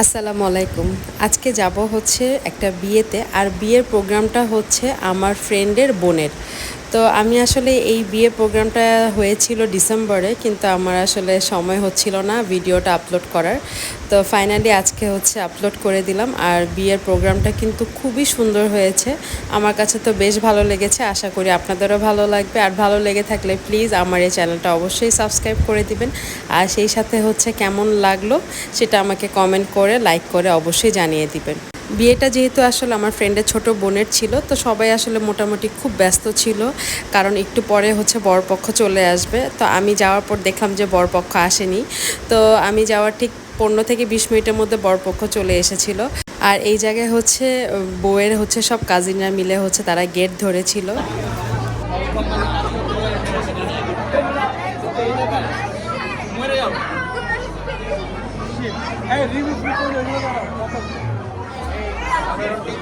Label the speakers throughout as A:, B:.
A: আসসালামু আলাইকুম। আজকে যাব হচ্ছে একটা বিয়েতে আর বিয়ের প্রোগ্রামটা হচ্ছে আমার ফ্রেন্ডের বোনের। তো আমি আসলে এই বিয়ে প্রোগ্রামটা হয়েছিল ডিসেম্বরে, কিন্তু আমার আসলে সময় হচ্ছিল না ভিডিওটা আপলোড করার। তো ফাইনালি আজকে হচ্ছে আপলোড করে দিলাম, আর বিয়ের প্রোগ্রামটা কিন্তু খুবই সুন্দর হয়েছে। আমার কাছে তো বেশ ভালো লেগেছে, আশা করি আপনাদেরও ভালো লাগবে। আর ভালো লেগে থাকলে প্লিজ আমার এই চ্যানেলটা অবশ্যই সাবস্ক্রাইব করে দিবেন। আর সেই সাথে হচ্ছে কেমন লাগল সেটা আমাকে কমেন্ট করে লাইক করে অবশ্যই জানিয়ে দিবেন। বিয়েটা যেহেতু আসলে আমার ফ্রেন্ডের ছোট বোনের ছিল তো সবাই আসলে মোটামুটি খুব ব্যস্ত ছিল। কারণ একটু পরে হচ্ছে বরপক্ষ চলে আসবে। তো আমি যাওয়ার পর দেখলাম যে বরপক্ষ আসেনি। তো আমি যাওয়ার ঠিক পনেরো থেকে বিশ মিনিটের মধ্যে বরপক্ষ চলে এসেছিল। আর এই জায়গায় হচ্ছে বউয়ের হচ্ছে সব কাজিনরা মিলে হচ্ছে তারা গেট ধরেছিল।
B: Hey, leave দাবি কি এটা বলো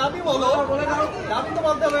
B: দাবি বলো দাবি তো বলতে হবে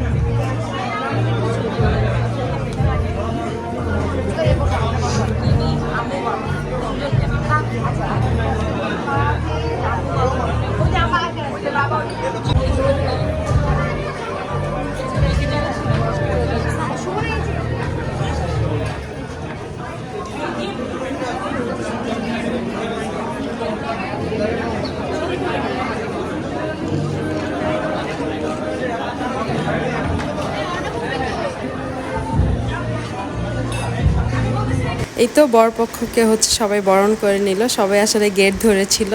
A: এই তো বরপক্ষকে হচ্ছে সবাই বরণ করে নিল, সবাই আসলে গেট ধরেছিল।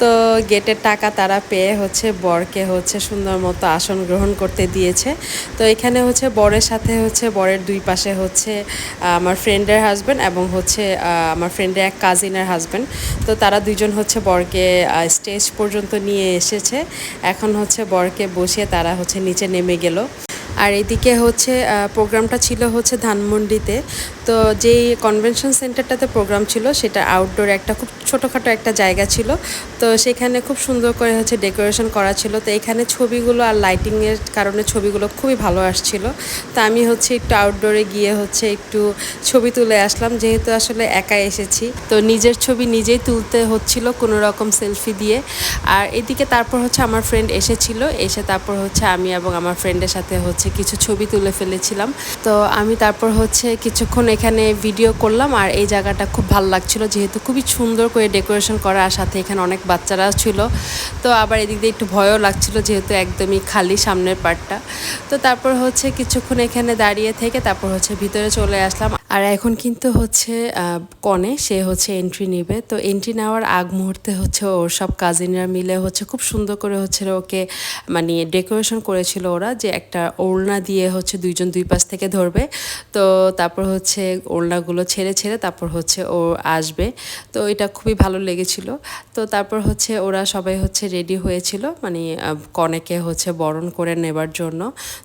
A: তো গেটের টাকা তারা পেয়ে হচ্ছে বরকে হচ্ছে সুন্দর মতো আসন গ্রহণ করতে দিয়েছে। তো এখানে হচ্ছে বরের সাথে হচ্ছে বরের দুই পাশে হচ্ছে আমার ফ্রেন্ডের হাজব্যান্ড এবং হচ্ছে আমার ফ্রেন্ডের এক কাজিনের হাজব্যান্ড তো তারা দুইজন হচ্ছে বরকে স্টেজ পর্যন্ত নিয়ে এসেছে। এখন হচ্ছে বরকে বসিয়ে তারা হচ্ছে নিচে নেমে গেল। আর এদিকে হচ্ছে প্রোগ্রামটা ছিল হচ্ছে ধানমন্ডিতে। তো যেই কনভেনশন সেন্টারটাতে প্রোগ্রাম ছিল, সেটা আউটডোর একটা খুব ছোটোখাটো একটা জায়গা ছিল। তো সেখানে খুব সুন্দর করে হচ্ছে ডেকোরেশন করা ছিল। তো এখানে ছবিগুলো আর লাইটিংয়ের কারণে ছবিগুলো খুবই ভালো আসছিল। তো আমি হচ্ছে একটু আউটডোরে গিয়ে হচ্ছে একটু ছবি তুলে আসলাম। যেহেতু আসলে একা এসেছি, তো নিজের ছবি নিজেই তুলতে হচ্ছিল কোনো রকম সেলফি দিয়ে। আর এদিকে তারপর হচ্ছে আমার ফ্রেন্ড এসেছিল। এসে তারপর হচ্ছে আমি এবং আমার ফ্রেন্ডের সাথে হচ্ছে কিছু ছবি তুলে ফেলেছিলাম। তো আমি তারপর হচ্ছে কিছুক্ষণ এখানে ভিডিও করলাম আর এই জায়গাটা খুব ভালো লাগছিল যেহেতু খুবই সুন্দর করে ডেকোরেশন করা আর সাথে এখানে অনেক বাচ্চারা ছিল। তো আবার এদিক দিয়ে একটু ভয়ও লাগছিল যেহেতু একদমই খালি সামনের পার্টটা তো তারপর হচ্ছে কিছুক্ষণ এখানে দাঁড়িয়ে থেকে তারপর হচ্ছে ভিতরে চলে আসলাম। আর এখন কিন্তু হচ্ছে কনে সে হচ্ছে এন্ট্রি নেবে। তো এন্ট্রি নেওয়ার আগ মুহূর্তে হচ্ছে ওর সব কাজিনরা মিলে হচ্ছে খুব সুন্দর করে হচ্ছে ওকে মানে ডেকোরেশন করেছিল ওরা যে একটা ওড়না দিয়ে হচ্ছে দুইজন দুই পাশ থেকে ধরবে। তো তারপর হচ্ছে ওড়নাগুলো ছেড়ে ছেড়ে তারপর হচ্ছে ও আসবে। তো এটা খুবই ভালো লেগেছিল। তো তারপর হচ্ছে ওরা সবাই হচ্ছে রেডি হয়েছিল মানে কনেকে হচ্ছে বরণ করে নেবার জন্য।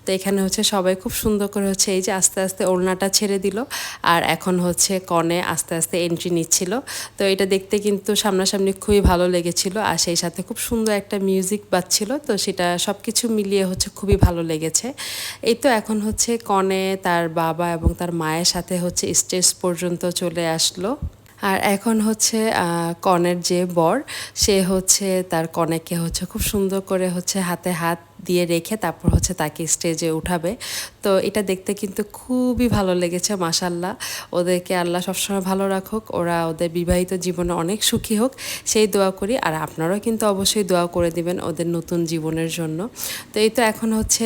A: তো এখানে হচ্ছে সবাই খুব সুন্দর করে হচ্ছে এই যে আস্তে আস্তে ওড়নাটা ছেড়ে দিল। আর এখন হচ্ছে কনে আস্তে আস্তে এন্ট্রি নিচ্ছিল। তো এটা দেখতে কিন্তু সামনাসামনি খুবই ভালো লেগেছিল আর সেই সাথে খুব সুন্দর একটা মিউজিক বাজছিল। তো সেটা সব কিছু মিলিয়ে হচ্ছে খুবই ভালো লেগেছে। এই তো এখন হচ্ছে কনে তার বাবা এবং তার মায়ের সাথে হচ্ছে স্টেজ পর্যন্ত চলে আসলো। আর এখন হচ্ছে কনের যে বর, সে হচ্ছে তার কনেকে হচ্ছে খুব সুন্দর করে হচ্ছে হাতে হাত দিয়ে রেখে তারপর হচ্ছে তাকে স্টেজে উঠাবে। তো এটা দেখতে কিন্তু খুবই ভালো লেগেছে মাসাল্লাহ ওদেরকে আল্লাহ সবসময় ভালো রাখুক, ওরা ওদের বিবাহিত জীবনে অনেক সুখী হোক, সেই দোয়া করি। আর আপনারাও কিন্তু অবশ্যই দোয়া করে দিবেন ওদের নতুন জীবনের জন্য। তো এই তো এখন হচ্ছে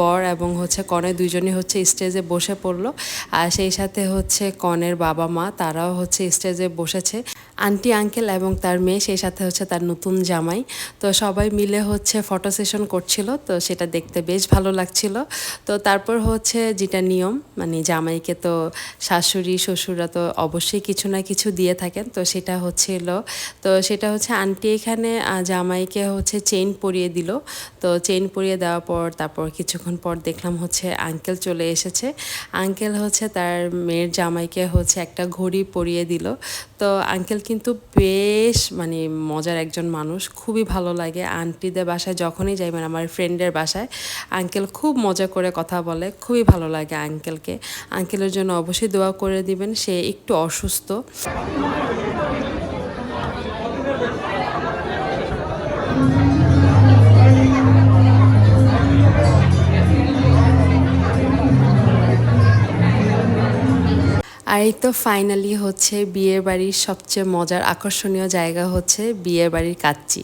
A: বর এবং হচ্ছে কনে দুইজনই হচ্ছে স্টেজে বসে পড়ল। আর সেই সাথে হচ্ছে কনের বাবা মা তারাও হচ্ছে স্টেজে বসেছে। আন্টি, আঙ্কেল এবং তার মেয়ে, সেই সাথে হচ্ছে তার নতুন জামাই। তো সবাই মিলে হচ্ছে ফটো সেশন করছিল, তো সেটা দেখতে বেশ ভালো লাগছিল। তো তারপর হচ্ছে যেটা নিয়ম মানে জামাইকে তো শাশুড়ি, শ্বশুররা তো অবশ্যই কিছু না কিছু দিয়ে থাকেন, তো সেটা হচ্ছিল। তো সেটা হচ্ছে আন্টি এখানে জামাইকে হচ্ছে চেইন পরিয়ে দিল। তো চেইন পরিয়ে দেওয়ার পর, তারপর কিছুক্ষণ পর দেখলাম হচ্ছে আঙ্কেল চলে এসেছে। আঙ্কেল হচ্ছে তার মেয়ের জামাইকে হচ্ছে একটা ঘড়ি পরিয়ে দিল। তো আঙ্কেল কিন্তু বেশ মানে মজার একজন মানুষ, খুবই ভালো লাগে। আন্টিদের বাসায় যখনই যাই মানে আমার ফ্রেন্ডের বাসায় আঙ্কেল খুব মজা করে কথা বলে, খুবই ভালো লাগে আঙ্কেলকে আঙ্কেলের জন্য অবশ্যই দোয়া করে দিবেন, সে একটু অসুস্থ। এই তো ফাইনালি হচ্ছে বিয়ে বাড়ির সবচেয়ে মজার আকর্ষণীয় জায়গা হচ্ছে বিয়ে বাড়ির কাচ্চি।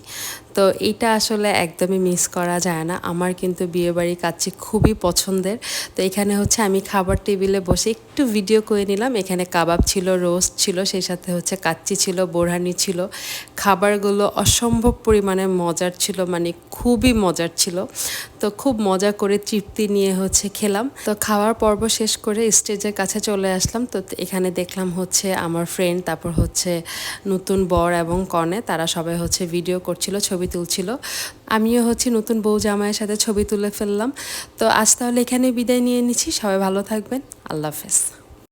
A: তো এটা আসলে একদমই মিস করা যায় না। আমার কিন্তু বিয়ে বাড়ির কাচ্চি খুবই পছন্দের। তো এখানে হচ্ছে আমি খাবার টেবিলে বসে একটু ভিডিও করে নিলাম। এখানে কাবাব ছিল রোস্ট ছিল, সেই সাথে হচ্ছে কাচ্চি ছিল, বোরহানি ছিল। খাবারগুলো অসম্ভব পরিমাণে মজার ছিল মানে খুবই মজার ছিল। তো খুব মজা করে তৃপ্তি নিয়ে হচ্ছে খেলাম। তো খাওয়ার পর্ব শেষ করে স্টেজের কাছে চলে আসলাম। তো এখানে দেখলাম হচ্ছে আমার ফ্রেন্ড তারপর হচ্ছে নতুন বর এবং কনে, তারা সবাই হচ্ছে ভিডিও করছিল ছবি তুলছিল। আমিও হচ্ছে নতুন বউ জামাইয়ের সাথে ছবি তুলে ফেললাম। তো আজ তাহলে এখানে বিদায় নিয়ে নিচ্ছি। সবাই ভালো থাকবেন। আল্লাহ হাফেজ।